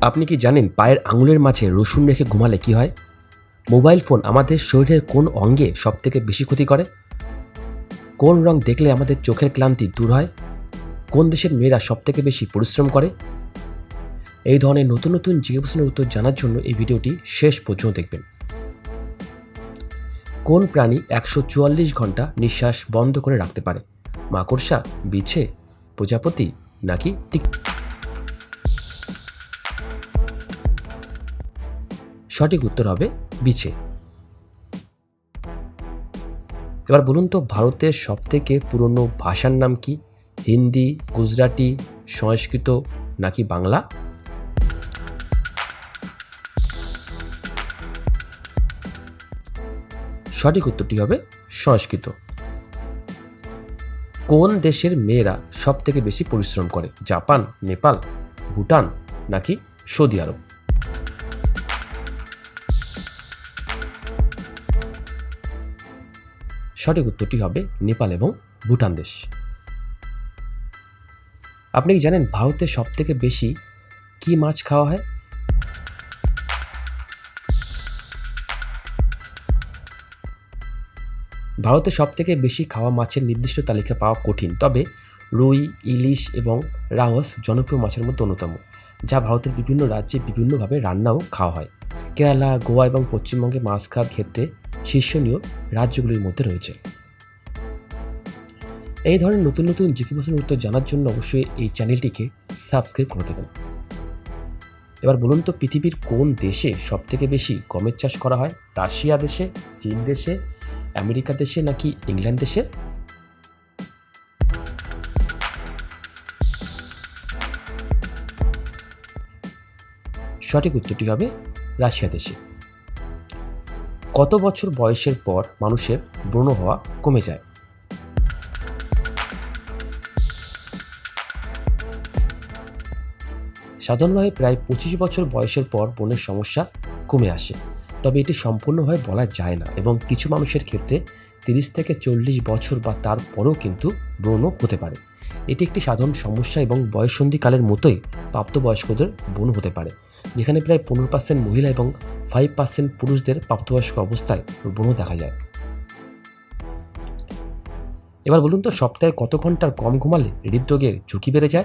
আপনি কি জানেন পায়ের আঙুলের মাঝে রসুন রেখে ঘুমালে কি হয়? মোবাইল ফোন আমাদের শরীরের কোন অঙ্গে সবথেকে বেশি ক্ষতি করে? কোন রং দেখলে আমাদের চোখের ক্লান্তি দূর হয়? কোন দেশের মেয়েরা সবথেকে বেশি পরিশ্রম করে? এই ধরনের নতুন নতুন জিজ্ঞাসার উত্তর জানার জন্য এই ভিডিওটি শেষ পর্যন্ত দেখবেন। কোন প্রাণী একশো চুয়াল্লিশ ঘণ্টা নিঃশ্বাস বন্ধ করে রাখতে পারে? মাকড়সা বিছে প্রজাপতি নাকি টিক সঠিক উত্তর হবে বিছে এবার বলুন তো, ভারতের সবথেকে পুরনো ভাষার নাম কি? হিন্দি, গুজরাটি, সংস্কৃত নাকি বাংলা? সঠিক উত্তরটি হবে সংস্কৃত। কোন দেশের মেয়েরা সব থেকে বেশি পরিশ্রম করে? জাপান, নেপাল, ভুটান নাকি সৌদি আরব? সঠিক উত্তরটি হবে নেপাল এবং ভুটান দেশ। আপনি কি জানেন ভারতে সব থেকে বেশি কি মাছ খাওয়া হয়? ভারতে সব থেকে বেশি খাওয়া মাছের নির্দিষ্ট তালিকা পাওয়া কঠিন, তবে রুই, ইলিশ এবং রাওস জনপ্রিয় মাছের মধ্যে অন্যতম, যা ভারতের বিভিন্ন রাজ্যে বিভিন্নভাবে রান্নাও খাওয়া হয়। কেরালা, গোয়া এবং পশ্চিমবঙ্গে মাছ খাওয়ার ক্ষেত্রে শীর্ষণীয় রাজ্যগুলির মধ্যে রয়েছে। এই ধরনের নতুন নতুন জিজ্ঞাসার উত্তর জানার জন্য অবশ্যই এই চ্যানেলটিকে সাবস্ক্রাইব করে দেবেন। এবার বলুন তো, পৃথিবীর কোন দেশে সব থেকে বেশি গমের চাষ করা হয়? রাশিয়া দেশে, চীন দেশে, আমেরিকা দেশে নাকি ইংল্যান্ড দেশে? সঠিক উত্তরটি হবে রাশিয়া দেশে। কত বছর বয়সের পর মানুষের ব্রণ হওয়া কমে যায়? সাধারণভাবে প্রায় পঁচিশ বছর বয়সের পর ব্রণের সমস্যা কমে আসে। তবে এটি সম্পূর্ণভাবে বলা যায় না এবং কিছু মানুষের ক্ষেত্রে তিরিশ থেকে চল্লিশ বছর বা তার পরেও কিন্তু ব্রণও হতে পারে। এটি একটি সাধারণ সমস্যা এবং বয়সন্ধিকালের মতোই প্রাপ্তবয়স্কদের ব্রণ হতে পারে। যেখানে প্রায় পনেরো পার্সেন্ট মহিলা এবং ফাইভ পার্সেন্ট পুরুষদের প্রাপ্তবয়স্ক অবস্থায় ব্রণ দেখা যায়। এবার বলুন তো, সপ্তাহে কত ঘণ্টার কম ঘুমালে হৃদরোগের ঝুঁকি বেড়ে যায়?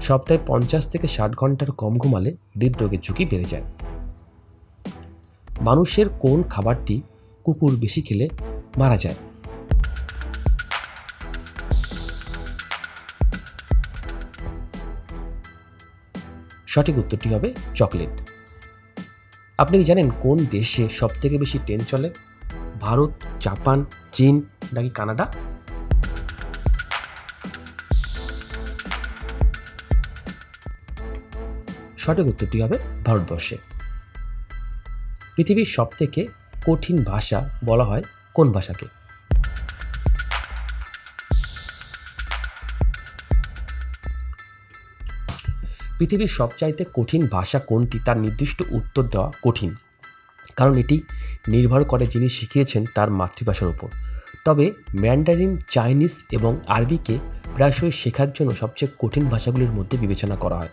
সপ্তাহে পঞ্চাশ থেকে ষাট ঘণ্টার কম ঘুমালে হৃদরোগের ঝুঁকি বেড়ে যায়। মানুষের কোন খাবারটি কুকুর বেশি খেলে মারা যায়? সঠিক উত্তরটি হবে চকলেট। আপনি কি জানেন কোন দেশে সব থেকে বেশি ট্রেন চলে? ভারত, জাপান, চীন নাকি কানাডা? সঠিক উত্তরটি হবে ভারতবর্ষে। পৃথিবীর সব থেকে কঠিন ভাষা বলা হয় কোন ভাষাকে? পৃথিবীর সবচাইতে কঠিন ভাষা কোনটি তার নির্দিষ্ট উত্তর দেওয়া কঠিন। কারণ এটি নির্ভর করে যিনি শিখিয়েছেন তার মাতৃভাষার উপর। তবে ম্যান্ডারিন, চাইনিজ এবং আরবিকে প্রায়শই শেখার জন্য সবচেয়ে কঠিন ভাষাগুলির মধ্যে বিবেচনা করা হয়।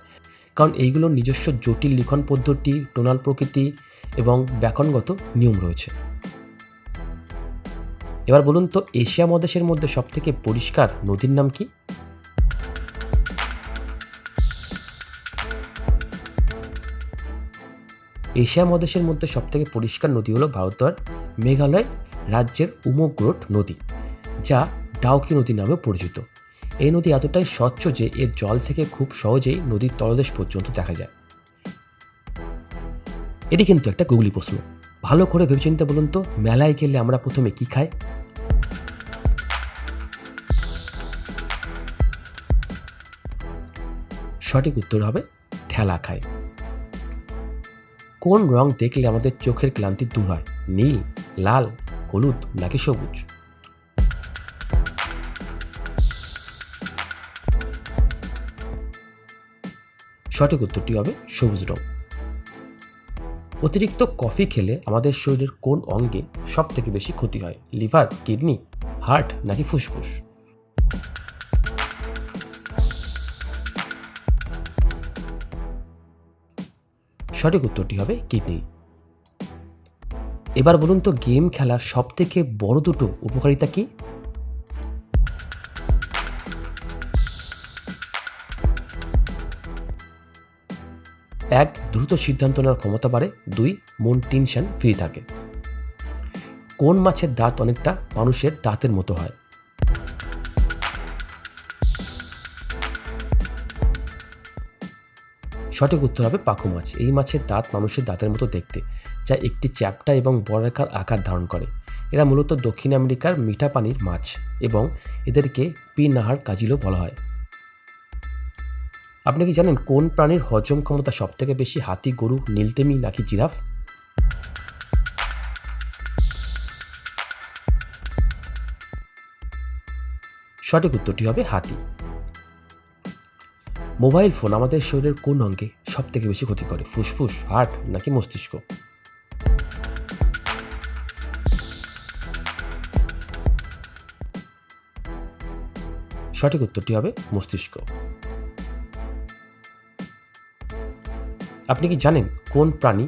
কারণ এইগুলোর নিজস্ব জটিল লিখন পদ্ধতি, টোনাল প্রকৃতি এবং ব্যাকরণগত নিয়ম রয়েছে। এবার বলুন তো, এশিয়া মহাদেশের মধ্যে সবথেকে পরিষ্কার নদীর নাম কি? এশিয়া মহাদেশের মধ্যে সবথেকে পরিষ্কার নদী হলো ভারতের মেঘালয় রাজ্যের উমগ্রোট নদী, যা ডাউকি নদী নামে পরিচিত। এই নদী এতটাই স্বচ্ছ যে এর জল থেকে খুব সহজেই নদীর তলদেশ পর্যন্ত দেখা যায়। এটি কিন্তু একটা গুগলি প্রশ্ন। ভালো করে ভেবেচিন্তে বলুন তো, মেলায় গেলে আমরা প্রথমে কি খাই? সঠিক উত্তর হবে, ঠেলা খায় কোন রং দেখলে আমাদের চোখের ক্লান্তি দূর হয়? নীল, লাল, হলুদ নাকি সবুজ? সঠিক উত্তরটি হবে সবুজ রং। অতিরিক্ত কফি খেলে আমাদের শরীরের কোন অঙ্গে সব থেকে বেশি ক্ষতি হয়? লিভার, কিডনি, হার্ট নাকি ফুসফুস? সঠিক উত্তরটি হবে কিডনি। এবার বলুন তো, গেম খেলার সব থেকে বড় দুটো উপকারিতা কি? এক, দ্রুত সিদ্ধান্ত নেওয়ার ক্ষমতা বাড়ে। দুই, মন টেনশন ফ্রি থাকে। কোন মাছের দাঁত অনেকটা মানুষের দাঁতের মতো হয়? সঠিক উত্তর হবে পাখু মাছ। এই মাছের দাঁত মানুষের দাঁতের মতো দেখতে, যা একটি চ্যাপ্টা এবং বর্গাকার আকার ধারণ করে। এরা মূলত দক্ষিণ আমেরিকার মিঠা পানির মাছ এবং এদেরকে পিনাহার কাজিলও বলা হয়। আপনি কি জানেন কোন প্রাণীর হজম ক্ষমতা সবথেকে বেশি, হাতি, গরু, নীলতেমি নাকি জিরাফ? সঠিক উত্তরটি হবে হাতি। মোবাইল ফোন আমাদের শরীরের কোন অঙ্গে সব থেকে বেশি ক্ষতি করে? ফুসফুস, হার্ট নাকি মস্তিষ্ক? সঠিক উত্তরটি হবে মস্তিষ্ক। আপনি কি জানেন কোন প্রাণী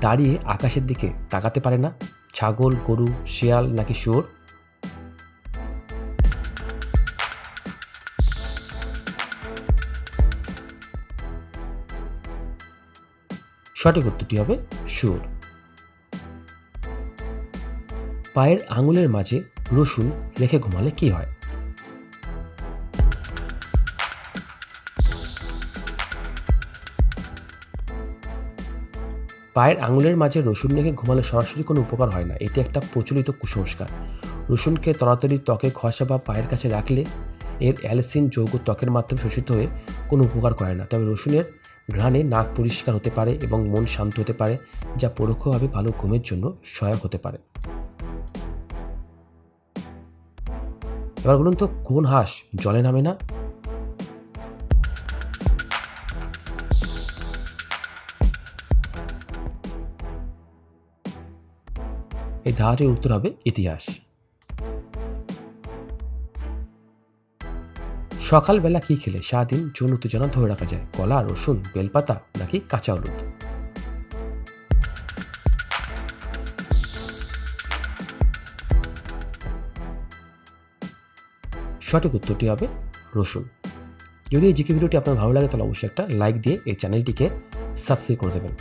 দাঁড়িয়ে আকাশের দিকে তাকাতে পারে না? ছাগল, গরু, শিয়াল নাকি শুয়োর? সঠিক উত্তরটি হবে শুয়োর পায়ের আঙুলের মাঝে রসুন রেখে ঘুমালে কি হয়? পায়ের আঙুলের মাঝে রসুন রেখে ঘুমালে সরাসরি কোনো উপকার হয় না। এটি একটা প্রচলিত কুসংস্কার। রসুনকে তরাতরি ত্বকে ঘষা বা পায়ের কাছে রাখলে এর অ্যালসিন যৌগ ত্বকের মাধ্যমে শোষিত হয়ে কোনো উপকার করে না। তবে রসুনের ঘ্রাণে নাক পরিষ্কার হতে পারে এবং মন শান্ত হতে পারে, যা পরোক্ষভাবে ভালো ঘুমের জন্য সহায়ক হতে পারে। এবার বলুন তো, কোন হাঁস জলে নামে না? এই ধারাটির উত্তর হবে ইতিহাস। সকালবেলা কি খেলে? সারাদিন যৌন উত্তেজনা ধরে রাখা যায়। কলা, রসুন, বেলপাতা নাকি কাঁচা হলুদ? সঠিক উত্তরটি হবে রসুন। যদি এই জিকে ভিডিওটি আপনার ভালো লাগে, তাহলে অবশ্যই একটা লাইক দিয়ে এই চ্যানেলটিকে সাবস্ক্রাইব করে দেবেন।